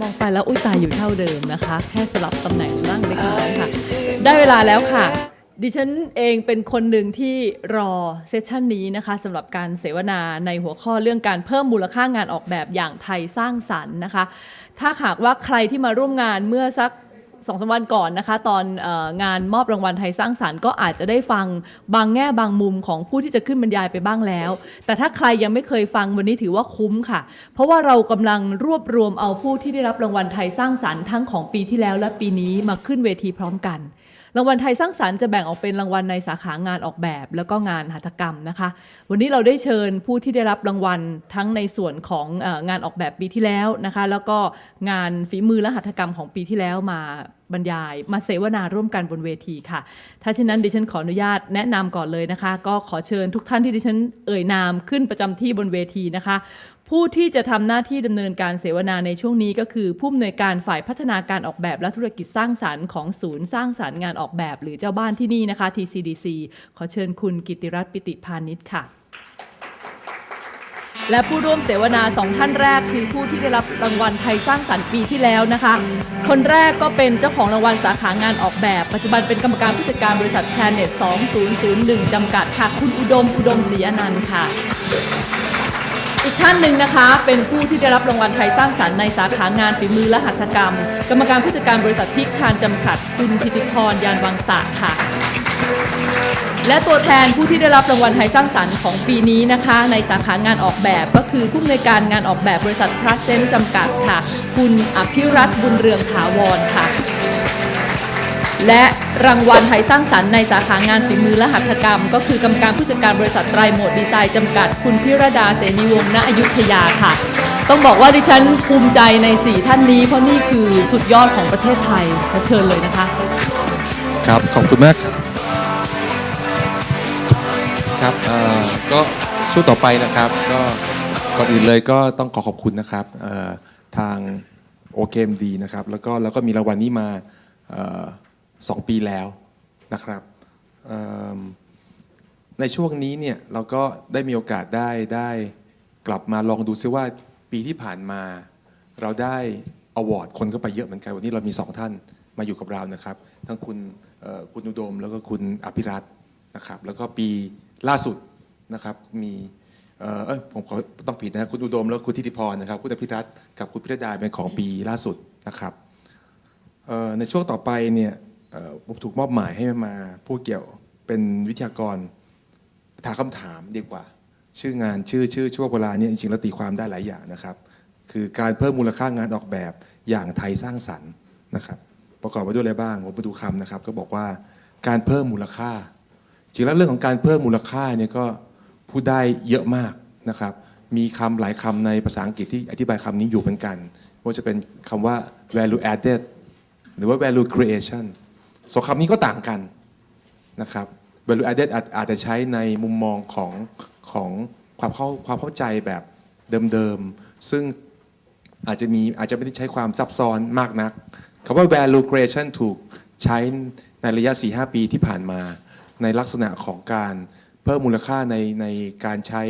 มองไปแล้วอุ้ยตายอยู่เท่าเดิมนะคะ แค่สลับตำแหน่งนั่งเล็กน้อยค่ะ ได้เวลาแล้วค่ะ ดิฉันเองเป็นคนหนึ่งที่รอเซสชันนี้นะคะสำหรับการเสวนาในหัวข้อเรื่องการเพิ่มมูลค่างานออกแบบอย่างไทยสร้างสรรค์นะคะ ถ้าหากว่าใครที่มาร่วมงานเมื่อสัก สองสามวันก่อนนะคะ ตอนอองานมอบรางวัลไทยสร้างสารรค์ก็อาจจะได้ฟังบางแง่บางมุมของผู้ที่จะขึ้นบรรยายไปบ้างแล้ว แต่ถ้าใครยังไม่เคยฟังวันนี้ถือว่าคุ้มค่ะ เพราะว่าเรากำลังรวบรวมเอาผู้ที่ได้รับรางวัลไทยสร้างสารรค์ทั้งของปีที่แล้วและปีนี้มาขึ้นเวทีพร้อมกัน รางวัลไทยสร้างสรรค์จะแบ่งออกเป็นรางวัลในสาขางานออกแบบ แล้วก็งานหัตถกรรมนะคะ วันนี้เราได้เชิญผู้ที่ได้รับรางวัลทั้งในส่วนของงานออกแบบปีที่แล้วนะคะ แล้วก็งานฝีมือและหัตถกรรมของปีที่แล้วมาบรรยาย มาเสวนาร่วมกันบนเวทีค่ะ ถ้าเช่นนั้นดิฉันขออนุญาตแนะนำก่อนเลยนะคะ ก็ขอเชิญทุกท่านที่ดิฉันเอ่ยนามขึ้นประจำที่บนเวทีนะคะ ผู้ที่จะทำหน้าที่ดำเนินการเสวนาในช่วงนี้ก็คือ ผู้อำนวยการฝ่ายพัฒนาการออกแบบและธุรกิจสร้างสรรค์ของศูนย์สร้างสรรค์งานออกแบบ หรือเจ้าบ้านที่นี่นะคะ TCDC ขอเชิญคุณกิติรัตน์ปิติพานิชค่ะและผู้ร่วมเสวนาสองท่านแรกคือผู้ที่ได้รับรางวัลไทยสร้างสรรค์ปีที่แล้วนะคะ คนแรกก็เป็นเจ้าของรางวัลสาขางานออกแบบ ปัจจุบันเป็นกรรมการผู้จัดการบริษัท Planet 2001 จำกัดค่ะ คุณอุดมอุดมศรีอนันต์ค่ะ อีกท่านหนึ่งนะคะ เป็นผู้ที่ได้รับรางวัลไทยสร้างสรรค์ในสาขางานฝีมือและหัตถกรรม กรรมการผู้จัดการบริษัทพิกชานจำกัดคุณธิติพรยานวังสะค่ะ และตัวแทนผู้ที่ได้รับรางวัลไทยสร้างสรรค์ของปีนี้นะคะ ในสาขางานออกแบบก็คือผู้อำนวยการงานออกแบบบริษัทพรัสเซนจำกัดค่ะ คุณอภิรัตน์บุญเรืองถาวรค่ะ และรางวัลไทยสร้างสรรค์ในสาขางานฝีมือและหัตถกรรม ก็คือกรรมการผู้จัดการบริษัทไตรโมดดีไซน์จำกัด คุณพิรดาเสนีวงศ์ณอยุธยาค่ะ ต้องบอกว่าดิฉันภูมิใจใน 4 ท่านนี้ เพราะนี่คือสุดยอดของประเทศไทยขอเชิญเลยนะคะ ครับ ขอบคุณมากครับครับเอ่อก็ช่วงต่อไปนะครับ ก็ก่อนอื่นเลยก็ต้องขอขอบคุณนะครับเอ่อทางโอเคมดีนะครับ แล้วก็แล้วก็มีรางวัลนี้มาเอ่อ สองปีแล้วนะครับในช่วงนี้เนี่ยเราก็ได้มีโอกาสได้ได้กลับมาลองดูซิว่าปีที่ผ่านมา เราได้อวอร์ดคนเข้าไปเยอะเหมือนกันวันนี้เรามีสองท่านมาอยู่กับเรานะครับ ทั้งคุณคุณอุดมแล้วก็คุณอภิรัตน์นะครับแล้วก็ปีล่าสุดนะครับมีเออผมขอต้องผิดนะคุณอุดมแล้วคุณทิติพรนะครับคุณอภิรัตน์กับคุณพิรดาเป็นของปีล่าสุดนะครับในช่วงต่อไปเนี่ย ถูกมอบหมายให้มาพูดเกี่ยวเป็นวิทยากรถามคำถามดีกว่า ชื่องานชื่อชื่อช่วงเวลาเนี่ยจริงๆแล้วตีความได้หลายอย่างนะครับ คือการเพิ่มมูลค่างานออกแบบอย่างไทยสร้างสรรค์นะครับ ประกอบไปด้วยอะไรบ้างผมไปดูคำนะครับ ก็บอกว่าการเพิ่มมูลค่า จริงแล้วเรื่องของการเพิ่มมูลค่าเนี่ยก็พูดได้เยอะมากนะครับ มีคำหลายคำในภาษาอังกฤษที่อธิบายคำนี้อยู่เหมือนกันว่าจะเป็นคำว่า value added หรือว่า value creation สองคำนี้ก็ต่างกันนะครับ value added อาจอาจจะใช้ในมุมมองของของความเข้าความเข้าใจแบบเดิมๆ ซึ่งอาจจะมีอาจจะไม่ได้ใช้ความซับซ้อนมากนักคำว่า value creation ถูกใช้ในระยะ 4-5 ปีที่ผ่านมา ในลักษณะของการเพิ่มมูลค่าในในการใช้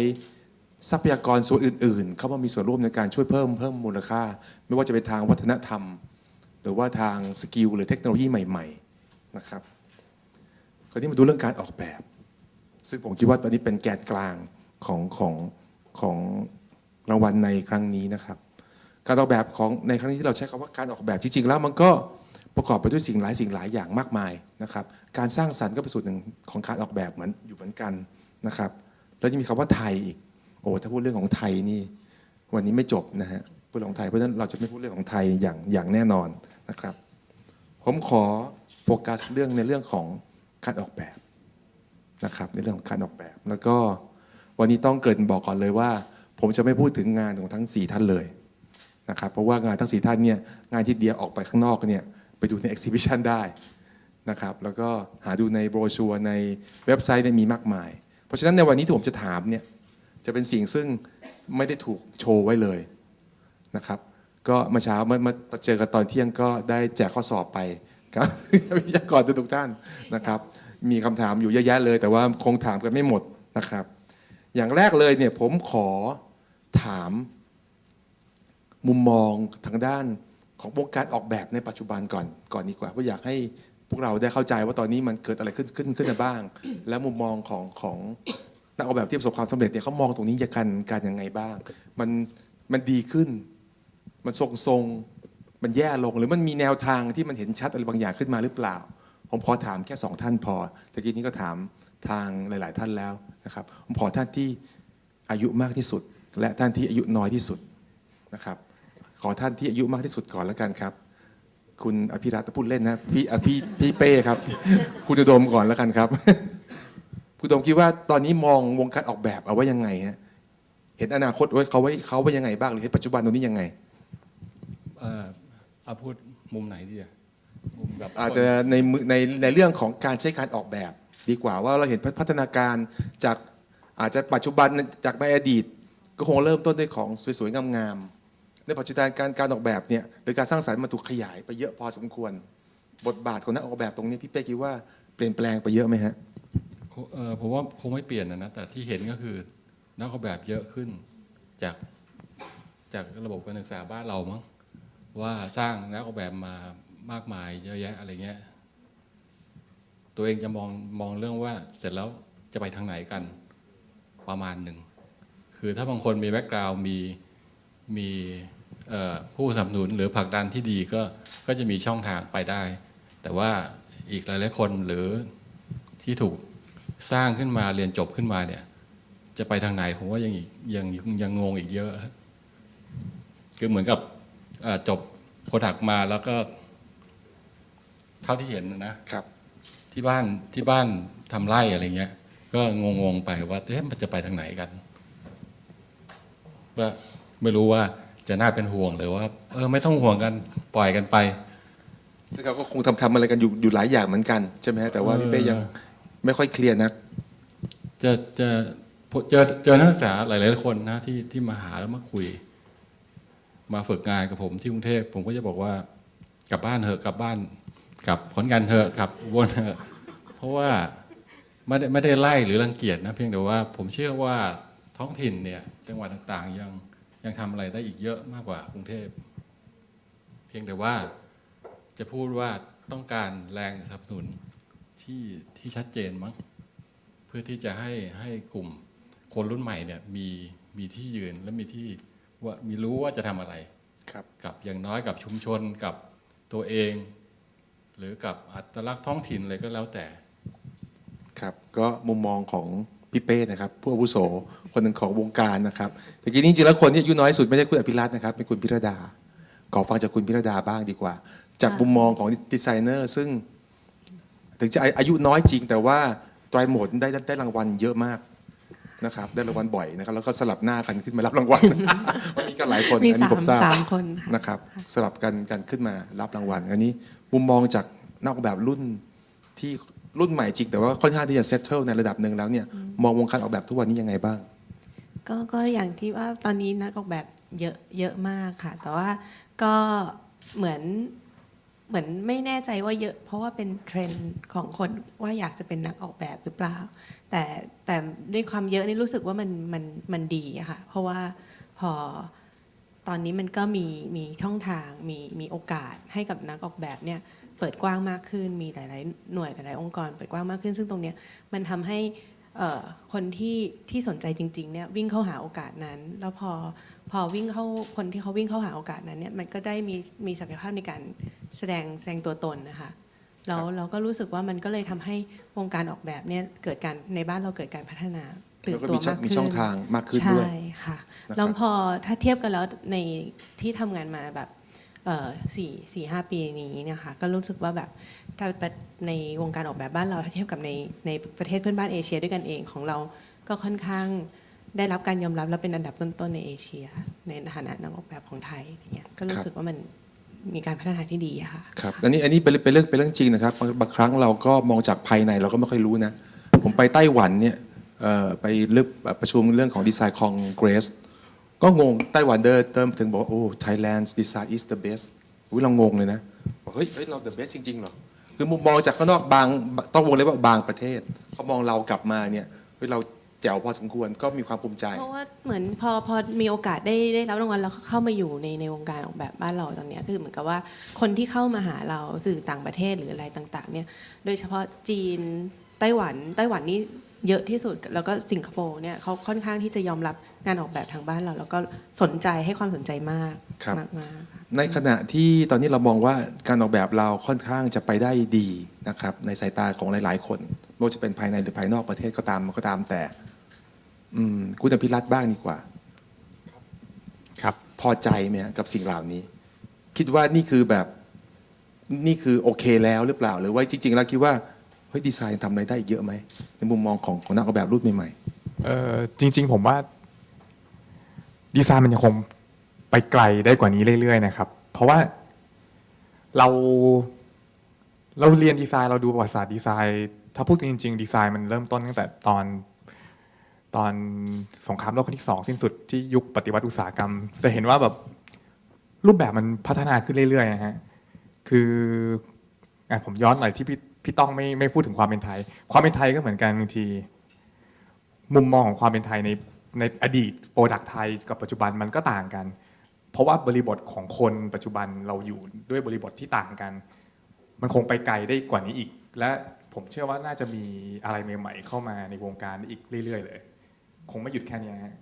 ทรัพยากรส่วนอื่น ๆ เข้ามามีส่วนร่วมในการช่วยเพิ่มเพิ่มมูลค่า ไม่ว่าจะเป็นทางวัฒนธรรม หรือว่าทางสกิลหรือเทคโนโลยีใหม่ ๆ นะครับคราวนี้มาดูเรื่องการออกแบบ ซึ่งผมคิดว่าตอนนี้เป็นแกนกลางของของของรางวัลในครั้งนี้นะครับ การออกแบบของในครั้งนี้ที่เราใช้คำว่าการออกแบบจริงๆแล้วมันก็ประกอบไปด้วยสิ่งหลายสิ่งหลายอย่างมากมายนะครับ การสร้างสรรค์ก็เป็นส่วนหนึ่งของการออกแบบเหมือนอยู่เหมือนกันนะครับ แล้วจะมีคำว่าไทยอีกโอ้ถ้าพูดเรื่องของไทยนี่วันนี้ไม่จบนะฮะพูดเรื่องของไทยเพราะฉะนั้นเราจะไม่พูดเรื่องของไทยอย่างอย่างแน่นอนนะครับ ผมขอโฟกัสเรื่องในเรื่องของการออกแบบนะครับในเรื่องของการออกแบบ แล้วก็วันนี้ต้องเกรินบอกก่อนเลยว่า ผมจะไม่พูดถึงงานของทั้ง 4 ท่านเลยนะครับเพราะว่างานทั้ง 4 ท่านเนี่ยงานที่เดียออกไปข้างนอกเนี่ยไปดูใน exhibition ได้นะครับแล้วก็หาดูในโบรชัวร์ในเว็บไซต์มีมากมาย เพราะฉะนั้นในวันนี้ที่ผมจะถามเนี่ยจะเป็นสิ่งซึ่งไม่ได้ถูกโชว์ไว้เลยนะครับ ก็เมื่อเช้าเมื่อเมื่อเจอกันตอนเที่ยงก็ได้แจกข้อสอบไปครับวิทยากรทุกท่านนะครับ มีคำถามอยู่เยอะแยะเลย แต่ว่าคงถามกันไม่หมดนะครับ อย่างแรกเลยเนี่ยผมขอถามมุมมองทางด้านของวงการออกแบบในปัจจุบันก่อนก่อนดีกว่าเพราะอยากให้พวกเราได้เข้าใจว่าตอนนี้มันเกิดอะไรขึ้นขึ้นขึ้นมาบ้าง และมุมมองของของนักออกแบบที่ประสบความสำเร็จเนี่ยเขามองตรงนี้กันกันยังไงบ้าง มันมันดีขึ้น มันทรงทรงๆ มันแย่ลง หรือมันมีแนวทางที่มันเห็นชัดอะไรบางอย่างขึ้นมาหรือเปล่า ผมขอถามแค่สองท่านพอตะกี้นี้ก็ถามทางหลาย ๆ ท่านแล้วนะครับ ผมขอท่านที่อายุมากที่สุด และท่านที่อายุน้อยที่สุดนะครับ ขอท่านที่อายุมากที่สุดก่อนแล้วกันครับ คุณอภิรัตน์พูดเล่นนะพี่อะพี่พี่เป้ครับ คุณอุดมก่อนแล้วกันครับ คุณอุดมคิดว่าตอนนี้มองวงการออกแบบเอาไว้ยังไงฮะเห็นอนาคตไว้เขาไว้เขาไว้ยังไงบ้างหรือเห็นปัจจุบันตรงนี้ยังไง เอ่อเอาพูดมุมไหนดีอะมุมแบบอาจจะในมือในในเรื่องของการใช้การออกแบบ ดีกว่าว่าเราเห็นพัฒนาการจากอาจจะปัจจุบันจากในอดีต ก็คงเริ่มต้นด้วยของสวยๆงามๆในปัจจุบันการการออกแบบเนี่ยหรือการสร้างสรรค์มันถูกขยายไปเยอะพอสมควร บทบาทของนักออกแบบตรงนี้พี่เป้คิดว่าเปลี่ยนแปลงไปเยอะไหมฮะเอ่อผมว่าคงไม่เปลี่ยนนะนะแต่ที่เห็นก็คือนักออกแบบเยอะขึ้นจากจากระบบการศึกษาบ้านเรามั้ง ว่าสร้างนักออกแบบมามากมายเยอะแยะอะไรเงี้ย ตัวเองจะมองมองเรื่องว่าเสร็จแล้วจะไปทางไหนกันประมาณหนึ่ง คือถ้าบางคนมีแบ็กกราวด์มีมีผู้สนับสนุนหรือผลักดันที่ดีก็ก็จะมีช่องทางไปได้ แต่ว่าอีกหลายๆคนหรือที่ถูกสร้างขึ้นมาเรียนจบขึ้นมาเนี่ย จะไปทางไหนผมว่ายังอีกยังยังงงอีกเยอะ คือเหมือนกับ จบโปรดักมาแล้วก็เท่าที่เห็นนะครับ ที่บ้านที่บ้านทำไร่อะไรเงี้ย ก็งงๆไปว่าเอ๊ะมันจะไปทางไหนกันว่าไม่รู้ว่าจะน่าเป็นห่วงหรือว่า เออ ไม่ต้องห่วงกันปล่อยกันไป ซึ่งเขาก็คงทำทำอะไรกันอยู่อยู่หลายอย่างเหมือนกันใช่ไหมฮะแต่ว่าพี่เป้ยังไม่ค่อยเคลียร์นัก จะจะเจอเจอนักศึกษาหลาย ๆ คนนะที่ที่มาหาแล้วมาคุย มาฝึกงานกับผมที่กรุงเทพผมก็จะบอกว่ากลับบ้านเถอะกลับบ้านกลับขอนแกันเถอะกลับวนเถอะเพราะว่าไม่ได้ไม่ได้ไล่หรือรังเกียจนะเพียงแต่ว่า ผมเชื่อว่าท้องถิ่นเนี่ยจังหวัดต่างๆ ยังยังทำอะไรได้อีกเยอะมากกว่ากรุงเทพ เพียงแต่ว่าจะพูดว่าต้องการแรงสนับสนุนที่ที่ชัดเจนมั้งเพื่อที่จะให้ให้กลุ่มคนรุ่นใหม่เนี่ยมีมีที่ยืนและมีที่ ว่ามีรู้ว่าจะทำอะไรครับกับอย่างน้อยกับชุมชนกับตัวเอง หรือกับอัตลักษณ์ท้องถิ่นอะไรก็แล้วแต่ ครับก็มุมมองของพี่เป้นะครับผู้อาวุโสคนหนึ่งของวงการนะครับแต่กี้นี้จริงๆแล้วคนที่อายุน้อยสุดไม่ใช่คุณอภิรัตน์นะครับเป็นคุณพิรดา ขอฟังจากคุณพิรดาบ้างดีกว่า จากมุมมองของดีไซเนอร์ซึ่ง ถึงจะอายุน้อยจริงแต่ว่าไตรโหมดได้ได้ได้รางวัลเยอะมาก นะครับได้รางวัลบ่อยนะครับแล้วก็สลับหน้ากันขึ้นมารับรางวัลมันมีกันหลายคนมีอันนี้สามผมทราบสามคนค่ะ นะครับสลับกันกันขึ้นมารับรางวัล อันนี้มุมมองจากนักออกแบบรุ่นที่รุ่นใหม่จริง แต่ว่าค่อนข้างที่จะเซตเทิลในระดับหนึ่งแล้วเนี่ยมองวงการออกแบบทุกวันนี้ยังไงบ้าง ก็ก็อย่างที่ว่าตอนนี้นักออกแบบเยอะเยอะมากค่ะ แต่ว่าก็เหมือน เหมือนไม่แน่ใจว่าเยอะ เพราะว่าเป็นเทรนด์ของคนว่าอยากจะเป็นนักออกแบบหรือเปล่า แต่แต่ด้วยความเยอะนี่รู้สึกว่ามันมันมันดีอะค่ะ เพราะว่าพอตอนนี้มันก็มีมีช่องทางมีมีโอกาสให้กับนักออกแบบเนี่ยเปิดกว้างมากขึ้น มีหลาย ๆ หน่วยหลาย ๆ องค์กรเปิดกว้างมากขึ้น ซึ่งตรงเนี้ยมันทำให้ คนที่ที่สนใจจริงๆเนี่ยวิ่งเข้าหาโอกาสนั้น แล้วพอพอวิ่งเข้าคนที่เขาวิ่งเข้าหาโอกาสนั้นเนี่ยมันก็ได้มีมีศักยภาพในการแสดงแสดงตัวตนนะคะแล้วเราก็รู้สึกว่ามันก็เลยทำให้วงการออกแบบเนี่ยเกิดการในบ้านเราเกิดการพัฒนาตื่นแล้วก็ตัวมีช่องมากมีขึ้นช่องทางมากขึ้นด้วยใช่ค่ะนะครับแล้วพอถ้าเทียบกันแล้วในที่ทำงานมาแบบเอ่อ สี่สี่ห้าปีนี้นะคะก็รู้สึกว่าแบบถ้าในวงการออกแบบบ้านเราถ้าเทียบกับในในประเทศเพื่อนบ้านเอเชียด้วยกันเองของเราก็ค่อนข้างได้รับการยอมรับและเป็นอันดับต้นๆในเอเชีย ในฐานะนักออกแบบของไทยเงี้ยก็รู้สึกว่ามันมีการพัฒนาที่ดีอะค่ะครับอันนี้อันนี้เป็นเป็นเรื่องเป็นเรื่องจริงนะครับบางครั้งเราก็มองจากภายในเราก็ไม่ค่อยรู้นะ ผมไปไต้หวันเนี่ยไปเลือกประชุมเรื่องของดีไซน์คองเกรส ก็งงไต้หวันเดินเติมถึงบอกโอ้ Thailand design is the best อุ้ยเรางงเลยนะบอกเฮ้ยเฮ้ยเรา the best จริงๆเหรอ คือมุมมองจากข้างนอกบางต้องวงเล็บว่าบางประเทศเขามองเรากลับมาเนี่ยเฮ้ยเราแจ๋วพอสมควรก็มีความภูมิใจ เพราะว่าเหมือนพอพอมีโอกาสได้ได้รับรางวัลแล้วเข้ามาอยู่ในในวงการออกแบบบ้านเราตอนนี้คือเหมือนกับว่าคนที่เข้ามาหาเราสื่อต่างประเทศหรืออะไรต่างๆเนี่ยโดยเฉพาะจีนไต้หวันไต้หวันนี่ เยอะที่สุดแล้วก็สิงคโปร์เนี่ยเขาค่อนข้างที่จะยอมรับงานออกแบบทางบ้านเรา แล้วก็สนใจให้ความสนใจมากครับ มากมากๆค่ะในขณะที่ตอนนี้เรามองว่าการออกแบบเราค่อนข้างจะไปได้ดีนะครับในสายตาของหลาย ๆ คนไม่ว่าจะเป็นภายในหรือภายนอกประเทศก็ตามก็ตามแต่ อืมคุณอภิรัตน์บ้างดีกว่า ครับ พอใจไหมฮะกับสิ่งเหล่านี้ คิดว่านี่คือแบบนี่คือโอเคแล้วหรือเปล่า หรือว่าจริง ๆ แล้วคิดว่า เฮ้ยดีไซน์ทำอะไรได้อีกเยอะไหมในมุมมองของของนักออกแบบรุ่นใหม่เออจริง ๆ ผมว่า ดีไซน์มันยังคงไปไกลได้กว่านี้เรื่อยๆนะครับ เพราะว่าเราเราเรียนดีไซน์เราดูประวัติศาสตร์ดีไซน์ ถ้าพูดจริง ๆ ดีไซน์มันเริ่มต้นตั้งแต่ตอนตอนสงครามโลกครั้งที่สองสิ้นสุดที่ยุคปฏิวัติอุตสาหกรรม จะเห็นว่าแบบรูปแบบมันพัฒนาขึ้นเรื่อยๆนะฮะคืออะผมย้อนหน่อยที่พี่ พี่ต้องไม่ไม่พูดถึงความเป็นไทย ความเป็นไทยก็เหมือนกันบางที มุมมองของความเป็นไทยในในอดีตโปรดักไทยกับปัจจุบันมันก็ต่างกัน เพราะว่าบริบทของคนปัจจุบันเราอยู่ด้วยบริบทที่ต่างกัน มันคงไปไกลได้กว่านี้อีก และผมเชื่อว่าน่าจะมีอะไรใหม่ๆเข้ามาในวงการอีกเรื่อย ๆ เลย คงไม่หยุดแค่นี้ฮะ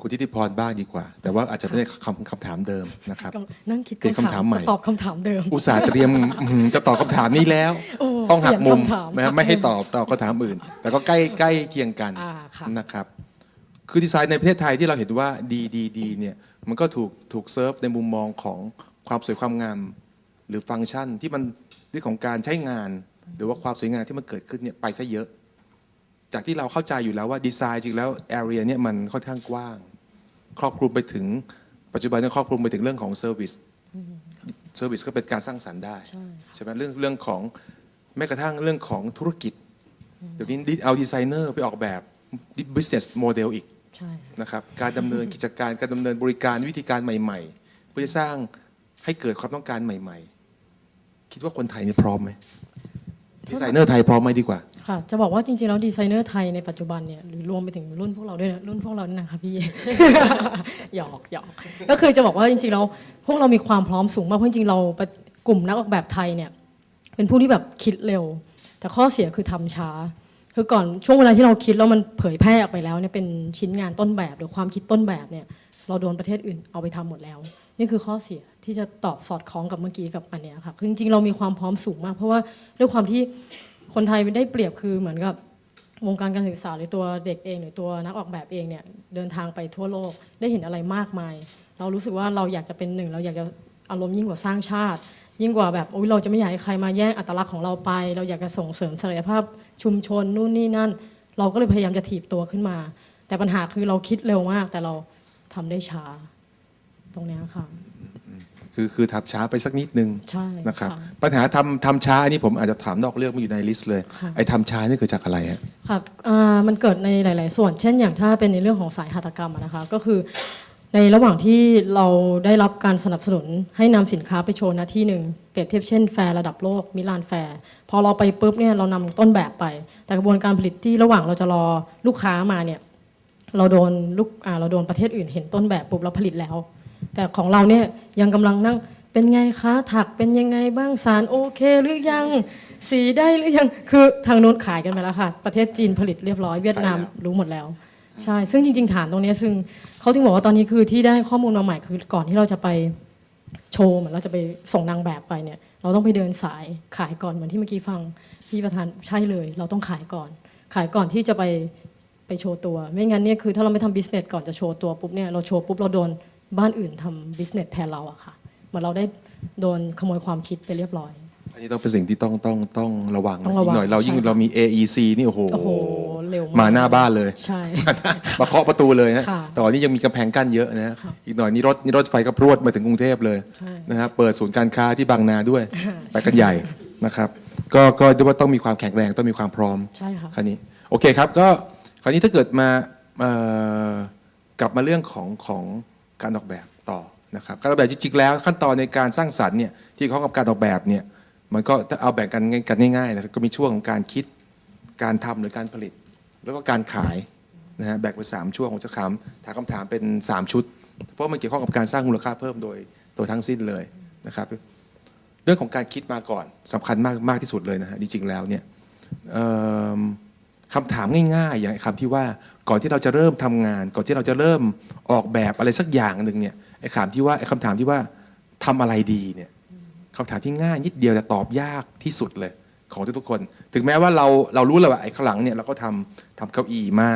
คุณทิติพรบ้างดีกว่า แต่ว่าอาจจะไม่ได้คำคำถามเดิมนะครับกำลังนั่งคิดเป็นคำถามใหม่จะตอบคำถามเดิม อุตส่าห์เตรียมอื้อหือจะตอบคำถามนี้แล้วโอ้ต้องหักมุมเปลี่ยนคำถามนะไม่ให้ตอบตอบคำถามอื่น แต่ก็ใกล้ใกล้เคียงกันอ่าค่ะนะครับ คือดีไซน์ในประเทศไทยที่เราเห็นว่าดีดีดีเนี่ยมันก็ถูกถูกเซิร์ฟในมุมมองของความสวยความงาม หรือฟังก์ชันที่มันเรื่องของการใช้งาน หรือว่าความสวยงามที่มันเกิดขึ้นเนี่ยไปซะเยอะ จากที่เราเข้าใจอยู่แล้วว่าดีไซน์จริงแล้วแอเรียเนี่ยมันค่อนข้างกว้าง ครอบคลุมไปถึงปัจจุบันเนี่ยครอบคลุมไปถึงเรื่องของเซอร์วิสเซอร์วิสก็เป็นการสร้างสรรค์ได้ใช่ใช่ไหมเรื่องเรื่องของแม้กระทั่งเรื่องของธุรกิจ เดี๋ยวนี้เอาดีไซเนอร์ไปออกแบบ business model อีกใช่นะครับการดำเนินกิจการการดำเนินบริการวิธีการใหม่ ๆ เพื่อจะสร้างให้เกิดความต้องการใหม่ ๆ คิดว่าคนไทยนี่พร้อมไหม ดีไซเนอร์ไทยพร้อมไหมดีกว่า ค่ะ จะบอกว่าจริงๆแล้วดีไซเนอร์ไทยในปัจจุบันเนี่ยหรือรวมไปถึงรุ่นพวกเราด้วยนะรุ่นพวกเรานี่นะคะพี่ หยอกหยอกก็คือจะบอกว่าจริงๆแล้วพวกเรามีความพร้อมสูงมากเพราะจริงๆเรากลุ่มนักออกแบบไทยเนี่ยเป็นผู้ที่แบบคิดเร็ว แต่ข้อเสียคือทำช้า คือก่อนช่วงเวลาที่เราคิดแล้วมันเผยแพร่ออกไปแล้วเนี่ยเป็นชิ้นงานต้นแบบหรือความคิดต้นแบบเนี่ย เราโดนประเทศอื่นเอาไปทำหมดแล้ว นี่คือข้อเสียที่จะตอบสอดคล้องกับเมื่อกี้กับอันนี้ค่ะคือจริงๆเรามีความพร้อมสูงมาก เพราะว่าด้วยความที่คนไทยได้เปรียบคือเหมือนกับวงการการศึกษาหรือตัวเด็กเองหรือตัวนักออกแบบเองเนี่ยเดินทางไปทั่วโลกได้เห็นอะไรมากมาย เรารู้สึกว่าเราอยากจะเป็นหนึ่ง เราอยากจะอารมณ์ยิ่งกว่าสร้างชาติ ยิ่งกว่าแบบโอ้ยเราจะไม่อยากให้ใครมาแย่งอัตลักษณ์ของเราไป เราอยากจะส่งเสริมศักยภาพชุมชนนู่นนี่นั่น เราก็เลยพยายามจะถีบตัวขึ้นมา แต่ปัญหาคือเราคิดเร็วมากแต่เรา ทำได้ช้า ตรงเนี้ยค่ะ คือคือทับช้าไปสักนิดนึงใช่นะครับ ค่ะ ปัญหาทำทำช้าอันนี้ผมอาจจะถามนอกเรื่องไมาอยู่ในลิสต์เลย ค่ะ ไอ้ทำช้านี่เกิดจากอะไรฮะค่ะอ่ามันเกิดในหลาย ๆ ส่วน เช่น อย่างถ้าเป็นในเรื่องของสายหัตถกรรมอะนะคะ ก็คือในระหว่างที่เราได้รับการสนับสนุนให้นำสินค้าไปโชว์หน้าที่หนึ่งเปรียบเทียบเช่นแฟร์ระดับโลกมิลานแฟร์พอเราไปปุ๊บเนี่ยเรานำต้นแบบไป แต่กระบวนการผลิตที่ระหว่างเราจะรอลูกค้ามาเนี่ย เราโดนลูกอ่าเราโดนประเทศอื่นเห็นต้นแบบปุ๊บเราผลิตแล้ว แต่ของเราเนี่ยยังกำลังนั่งเป็นไงคะถักเป็นยังไงบ้างสารโอเคหรือยังสีได้หรือยังคือทางนู้นขายกันไปแล้วค่ะ ประเทศจีนผลิตเรียบร้อยเวียดนามขายแล้วรู้หมดแล้ว ใช่ ซึ่งจริง ๆ ฐานตรงเนี้ยซึ่งเขาถึงบอกว่าตอนนี้คือที่ได้ข้อมูลมาใหม่คือก่อนที่เราจะไปโชว์เหมือนเราจะไปส่งนางแบบไปเนี่ย เราต้องไปเดินสายขายก่อนเหมือนที่เมื่อกี้ฟังพี่ประธานใช่เลย เราต้องขายก่อน ขายก่อนที่จะไป ไปโชว์ตัว ไม่งั้นเนี่ยคือถ้าเราไม่ทำบิสเนสก่อนจะโชว์ตัวปุ๊บเนี่ยเราโชว์ปุ๊บเราโดนบ้านอื่นทำบิสเนสแทนเราอะค่ะเหมือนเราได้โดนขโมยความคิดไปเรียบร้อย อันนี้ต้องเป็นสิ่งที่ต้องต้องต้องระวังต้องระวังกหน่อยเรายิ่งใช่ค่ะเรามี AEC นี่โอ้โหโอ้โหเร็วมาก มาหน้าบ้านเลย ใช่ มาเคาะประตูเลยฮะค่ะแต่วันนี้ยังมีกำแพงกั้นเยอะนะฮะค่ะอีกหน่อยนี่รถนี่รถไฟก็พรวดมาถึงกรุงเทพเลยใช่นะฮะเปิดศูนย์การค้าที่บางนาด้วยค่ะ ไปกันใหญ่นะครับ ก็ก็เรียกว่าต้องมีความแข็งแรงต้องมีความพร้อม ใช่ค่ะคราวนี้โอเคครับก็ คราวนี้ถ้าเกิดมากลับมาเรื่องของของการออกแบบต่อนะครับการออกแบบจริงๆแล้ว ขั้นตอนในการสร้างสรรค์เนี่ยที่เขากับการออกแบบเนี่ยมันก็ถ้าเอาแบ่งกันง่ายกันง่ายๆนะครับก็มีช่วงของการคิดการทำหรือการผลิต แล้วก็การขายนะฮะแบ่งเป็นสามช่วงผมจะถามถามคำถามเป็น 3 ชุด เพราะมันเกี่ยวข้องกับการสร้างมูลค่าเพิ่มโดยโดยทั้งสิ้นเลยนะครับเรื่องของการคิดมาก่อนสำคัญมากมากที่สุดเลยนะฮะจริงๆแล้วเนี่ยเอิ่ม คำถามง่ายๆ อย่างไอ้คำที่ว่าก่อนที่เราจะเริ่มทำงาน ก่อนที่เราจะเริ่มออกแบบอะไรสักอย่างหนึ่งเนี่ยไอ้คำที่ว่าไอ้คำถามที่ว่าทำอะไรดีเนี่ยคำถามที่ง่ายนิดเดียวแต่ตอบยากที่สุดเลยของทุกๆคน ถึงแม้ว่าเราเรารู้แล้วว่าไอ้ข้างหลังเนี่ยเราก็ทำทำเก้าอี้มา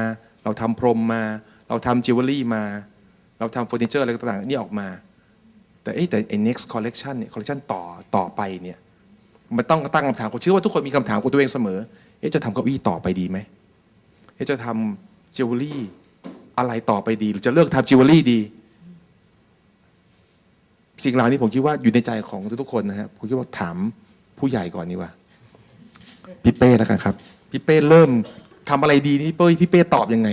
เราทำพรมมา เราทำจิวเวลรี่มา เราทำเฟอร์นิเจอร์อะไรต่างๆนี่ออกมา แต่เอ๊ะแต่ไอ้ next collection เนี่ย collection ต่อต่อไปเนี่ย มันต้องตั้งคำถามผมเชื่อว่าทุกคนมีคำถามกับตัวเองเสมอ เอ๊ะจะทำเก้าอี้ต่อไปดีไหมเอ๊ะจะทำจิวเวลรี่อะไรต่อไปดี หรือจะเลิกทำจิวเวลรี่ดี สิ่งเหล่านี้ผมคิดว่าอยู่ในใจของทุกๆคนนะครับผมคิดว่าถามผู้ใหญ่ก่อนดีกว่าพี่เป้แล้วกันครับพี่เป้เริ่มทำอะไรดีนี่พี่เป้พี่เป้ตอบยังไง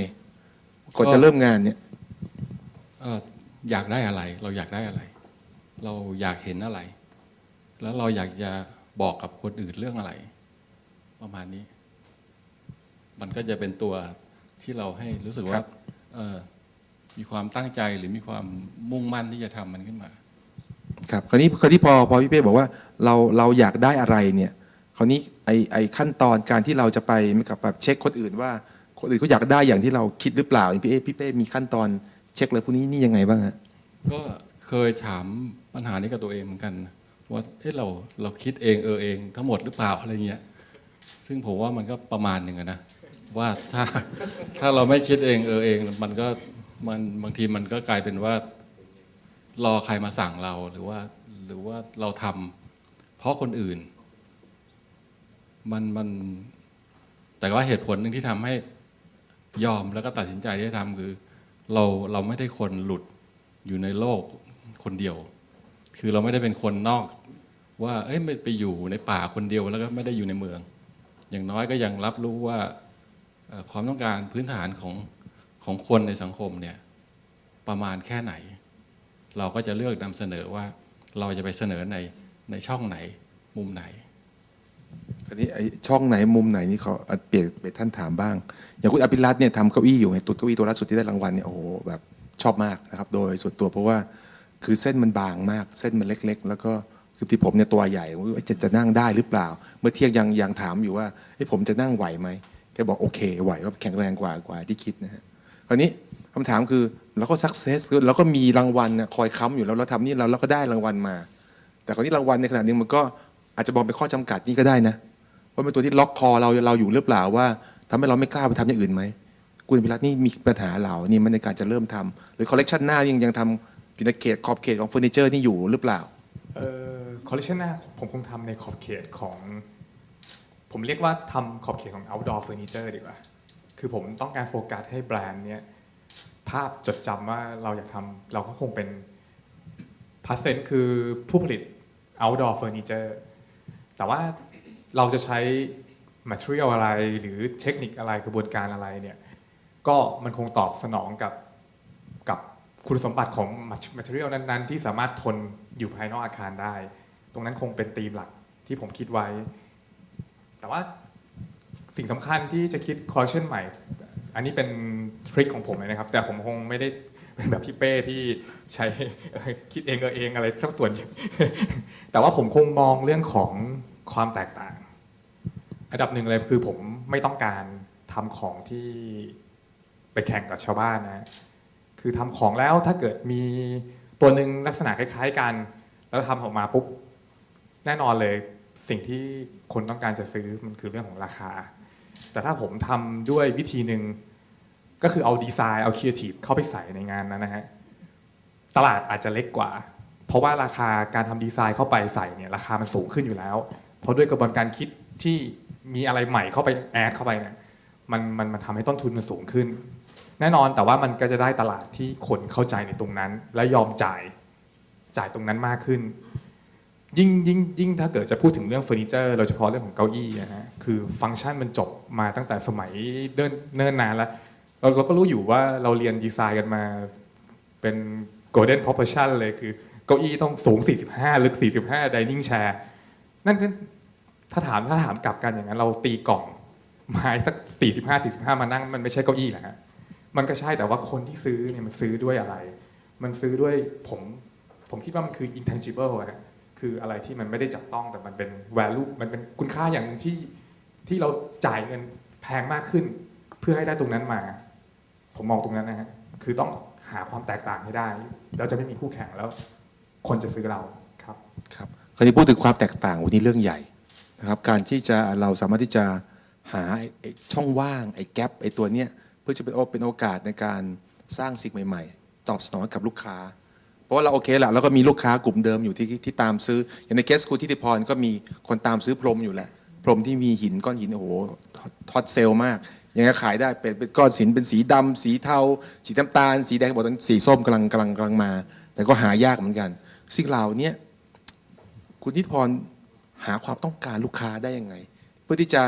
ก่อนจะเริ่มงานเนี่ยออยากได้อะไร เราอยากได้อะไร เราอยากเห็นอะไร แล้วเราอยากจะ บอกกับคนอื่นเรื่องอะไร ประมาณนี้ มันก็จะเป็นตัวที่เราให้รู้สึกคว่ารับเอ่อมีความตั้งใจหรือมีความมุ่งมั่นที่จะทำมันขึ้นมา ครับคราวนี้คราวนี้พอพอพี่เป้บอกว่าเราเราอยากได้อะไรเนี่ยคราวนี้ไอไอขั้นตอนการที่เราจะไปเหมือนกับแบบเช็คคนอื่นว่าคนอื่นเขาอยากได้อย่างที่เราคิดหรือเปล่าพี่เป้พี่เป้มีขั้นตอนเช็คเลยพวกนี้นี่ยังไงบ้างฮะก็เคยถามปัญหานี้กับตัวเองเหมือนกันนะ ว่าเอ๊ะเราเราคิดเองเออเองทั้งหมดหรือเปล่าอะไรเงี้ย ซึ่งผมว่ามันก็ประมาณหนึ่งนะว่าถ้าถ้าเราไม่คิดเองเออเอง มันก็มันบางทีมันก็กลายเป็นว่า รอใครมาสั่งเราหรือว่า หรือว่าเราทำเพราะคนอื่น มันมันแต่ว่าเหตุผลหนึ่งที่ทำให้ยอมแล้วก็ตัดสินใจที่จะทำคือ เราเราไม่ได้คนหลุดอยู่ในโลกคนเดียว คือเราไม่ได้เป็นคนนอกว่า เอ้ยไม่ไปอยู่ในป่าคนเดียวแล้วก็ไม่ได้อยู่ในเมือง อย่างน้อยก็ยังรับรู้ว่าความต้องการพื้นฐานของของคนในสังคมเนี่ยประมาณแค่ไหน เราก็จะเลือกนำเสนอว่าเราจะไปเสนอในในช่องไหนมุมไหนคราวนี้ไอช่องไหนมุมไหนนี่ขอเอาเปลี่ยนไปท่านถามบ้าง อย่างคุณอภิรัตน์เนี่ยทำเก้าอี้อยู่ไงตัวเก้าอี้ตัวล่าสุดที่ได้รางวัลเนี่ยโอ้โหแบบชอบมากนะครับ โดยส่วนตัวเพราะว่า คือเส้นมันบางมาก เส้นมันเล็ก ๆ แล้วก็คือที่ผมเนี่ยตัวใหญ่ว่าจะจะนั่งได้หรือเปล่า เมื่อเที่ยงยังยังถามอยู่ว่าเฮ้ผมจะนั่งไหวไหมแกบอกโอเคไหวก็แข็งแรงกว่ากว่าที่คิดนะฮะคราวนี้คำถามคือเราก็สักเซสเราก็มีรางวัลนะคอยค้ำอยู่แล้วเราทำนี่เราเราก็ได้รางวัลมา แต่คราวนี้รางวัลในขณะหนึงมันก็อาจจะมองเป็นข้อจำกัดนี่ก็ได้นะว่าเป็นตัวที่ล็อกคอเราเราอยู่หรือเปล่าว่าทำให้เราไม่กล้าไปทำอย่างอื่นไหมคุณพิรัตน์นี่มีปัญหาเหล่านี่มันในการจะเริ่มทำหรือคอลเลกชันหน้ายังยังทำ อยู่ในเขตขอบเขตของเฟอร์นิเจอร์นี่อยู่หรือเปล่าเอ่อคอลเลคชันหน้าผมคงทำในขอบเขตของ ผมเรียกว่าทำขอบเขตของ outdoor furniture ดีกว่า คือผมต้องการโฟกัสให้แบรนด์เนี้ยภาพจดจำว่าเราอยากทำเราก็คงเป็นพัสเซนคือผู้ผลิต outdoor furniture แต่ว่าเราจะใช้ material อะไรหรือเทคนิคอะไรกระบวนการอะไรเนี่ยก็มันคงตอบสนองกับกับ คุณสมบัติของ material นั้นๆ ที่สามารถทนอยู่ภายนอกอาคารได้ ตรงนั้นคงเป็นธีมหลักที่ผมคิดไว้ แต่ว่าสิ่งสำคัญที่จะคิดคอเชนใหม่ อันนี้เป็นทริคของผมเลยนะครับ แต่ผมคงไม่ได้เป็นแบบพี่เป้ที่ใช้คิดเองเออเองอะไรสักส่วน แต่ว่าผมคงมองเรื่องของความแตกต่าง อันดับหนึ่งเลยคือผมไม่ต้องการทำของที่ไปแข่งกับชาวบ้านนะ คือทำของแล้วถ้าเกิดมีตัวหนึ่งลักษณะคล้าย ๆ กัน แล้วทำออกมาปุ๊บแน่นอนเลยสิ่งที่คนต้องการจะซื้อมันคือเรื่องของราคา แต่ถ้าผมทำด้วยวิธีหนึ่งก็คือเอาดีไซน์เอาครีเอทีฟเข้าไปใส่ในงานนั้นนะฮะตลาดอาจจะเล็กกว่า เพราะว่าราคาการทำดีไซน์เข้าไปใส่เนี่ยราคามันสูงขึ้นอยู่แล้ว เพราะด้วยกระบวนการคิดที่มีอะไรใหม่เข้าไปแอดเข้าไปเนี่ยมันมันมันทำให้ต้นทุนมันสูงขึ้น แน่นอนแต่ว่ามันก็จะได้ตลาดที่คนเข้าใจในตรงนั้น และยอมจ่ายจ่ายตรงนั้นมากขึ้น ยิ่งยิ่งยิ่งถ้าเกิดจะพูดถึงเรื่องเฟอร์นิเจอร์โดยเฉพาะเรื่องของเก้าอี้นะฮะคือฟังก์ชันมันจบมาตั้งแต่สมัยเดินเนิ่นนานแล้วเราเราก็รู้อยู่ว่าเราเรียนดีไซน์กันมาเป็น golden proportion เลยคือเก้าอี้ต้องสูง 45 ลึก 45 dining chair นั่นนั่นถ้าถามถ้าถามกลับกันอย่างนั้น เราตีกล่องไม้สักสี่สิบห้าสี่สิบห้ามานั่งมันไม่ใช่เก้าอี้นะฮะ มันก็ใช่แต่ว่าคนที่ซื้อเนี่ยมันซื้อด้วยอะไร มันซื้อด้วยผมผมคิดว่ามันคือ intangible อะฮะคืออะไรที่มันไม่ได้จับต้องแต่มันเป็น value มันเป็นคุณค่าอย่างหนึ่งที่ที่เราจ่ายเงินแพงมากขึ้น เพื่อให้ได้ตรงนั้นมา ผมมองตรงนั้นนะฮะคือต้องหาความแตกต่างให้ได้แล้วจะไม่มีคู่แข่งแล้ว คนจะซื้อเราครับครับคราวนี้พูดถึงความแตกต่างวันนี้เรื่องใหญ่นะครับ การที่จะเราสามารถที่จะหาช่องว่างไอ้แกลบไอ้ตัวเนี้ย พื่อจะเป็นโอเป็นโอกาสในการสร้างสิ่งใหม่ ๆ ตอบสนองกับลูกค้า เพราะว่าเราโอเคแหละเราก็มีลูกค้ากลุ่มเดิมอยู่ที่ที่ตามซื้อ อย่างในเคสครูทิติพรก็มีคนตามซื้อพรมอยู่แหละ พรมที่มีหินก้อนหินโอ้โหทอตเซลมากยังไงขายได้เป็นเป็นก้อนหินเป็นสีดำสีเทา สีน้ำตาล สีแดงบอกตอนสีส้มกำลังกำลังกำลังมา แต่ก็หายากเหมือนกัน สิ่งเหล่านี้คุณทิพรหาความต้องการลูกค้าได้ยังไง เพื่อที่จะ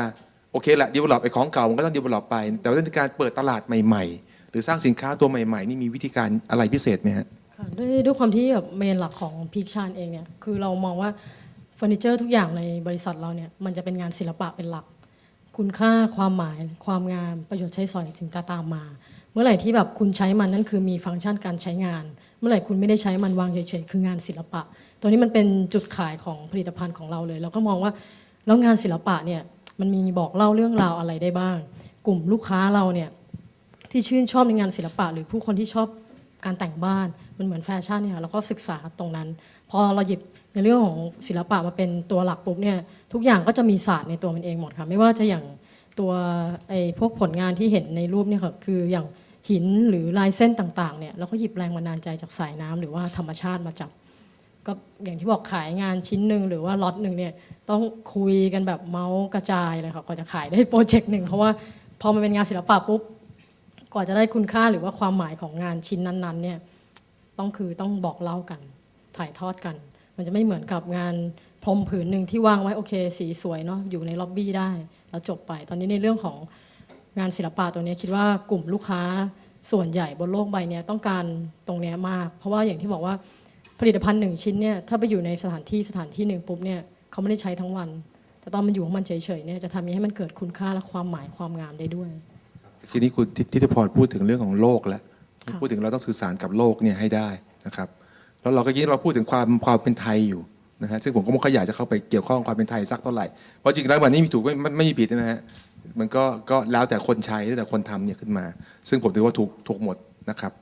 โอเคแหละดีเวลลอปไอ้ของเก่ามันก็ต้องดีเวลลอปไป แต่ว่าในการเปิดตลาดใหม่ ๆ หรือสร้างสินค้าตัวใหม่ๆ นี่มีวิธีการอะไรพิเศษไหมฮะค่ะด้วยด้วยความที่แบบเมนหลักของพีคชานเองเนี่ยคือเรามองว่าเฟอร์นิเจอร์ทุกอย่างในบริษัทเราเนี่ยมันจะเป็นงานศิลปะเป็นหลัก คุณค่าความหมาย ความงามประโยชน์ใช้สอยถึงจะตามมา เมื่อไหร่ที่แบบคุณใช้มันนั่นคือมีฟังก์ชันการใช้งาน เมื่อไหร่คุณไม่ได้ใช้มันวางเฉยๆคืองานศิลปะ ตัวนี้มันเป็นจุดขายของผลิตภัณฑ์ของเราเลย เราก็มองว่าแล้วงานศิลปะเนี่ย มันมีบอกเล่าเรื่องราวอะไรได้บ้าง กลุ่มลูกค้าเราเนี่ยที่ชื่นชอบในงานศิลปะ หรือผู้คนที่ชอบการแต่งบ้านมันเหมือนแฟชั่นเนี่ยเราก็ศึกษาตรงนั้น พอเราหยิบในเรื่องของศิลปะมาเป็นตัวหลักปุ๊บเนี่ยทุกอย่างก็จะมีศาสตร์ในตัวมันเองหมดค่ะไม่ว่าจะอย่างตัวไอ้พวกผลงานที่เห็นในรูปเนี่ยค่ะคืออย่างหินหรือลายเส้นต่างๆเนี่ยเราก็หยิบแรงบันดาลใจจากสายน้ำหรือว่าธรรมชาติมาจับ ก็อย่างที่บอกขายงานชิ้นหนึ่งหรือว่าล็อตหนึ่งเนี่ยต้องคุยกันแบบเมาส์กระจายเลยค่ะกว่าจะขายได้โปรเจกต์หนึ่งเพราะว่าพอมันเป็นงานศิลปะปุ๊บกว่าจะได้คุณค่าหรือว่าความหมายของงานชิ้นนั้นๆเนี่ยต้องคือต้องบอกเล่ากันถ่ายทอดกัน มันจะไม่เหมือนกับงานพรมผืนหนึ่งที่วางไว้โอเค สีสวยเนาะอยู่ในล็อบบี้ได้แล้วจบไป ตอนนี้ในเรื่องของงานศิลปะตัวนี้คิดว่ากลุ่มลูกค้าส่วนใหญ่บนโลกใบนี้ต้องการตรงนี้มาก เพราะว่าอย่างที่บอกว่า ผลิตภัณฑ์หนึ่งชิ้นเนี่ยถ้าไปอยู่ในสถานที่สถานที่หนึ่งปุ๊บเนี่ยเขาไม่ได้ใช้ทั้งวัน แต่ตอนมันอยู่ของมันเฉยๆเนี่ยจะทำให้มันเกิดคุณค่าและความหมายความงามได้ด้วย ทีนี้คุณทิทิติพรพูดถึงเรื่องของโลกแล้วค่ะพูดถึงเราต้องสื่อสารกับโลกเนี่ยให้ได้นะครับแล้วเราก็ยิ่งเราพูดถึงความความเป็นไทยอยู่นะฮะซึ่งผมก็ไม่ค่อยอยากจะเข้าไปเกี่ยวข้องกับความเป็นไทยสักเท่าไหร่เพราะจริงๆแล้วมันนี่มีถูกไม่ไม่ไม่มีผิดนะฮะมันก็ก็แล้วแต่คนใช้แล้วแต่คนทำเนี่ยขึ้นมา ซึ่งผมถือว่าถูกถูกหมดนะครับ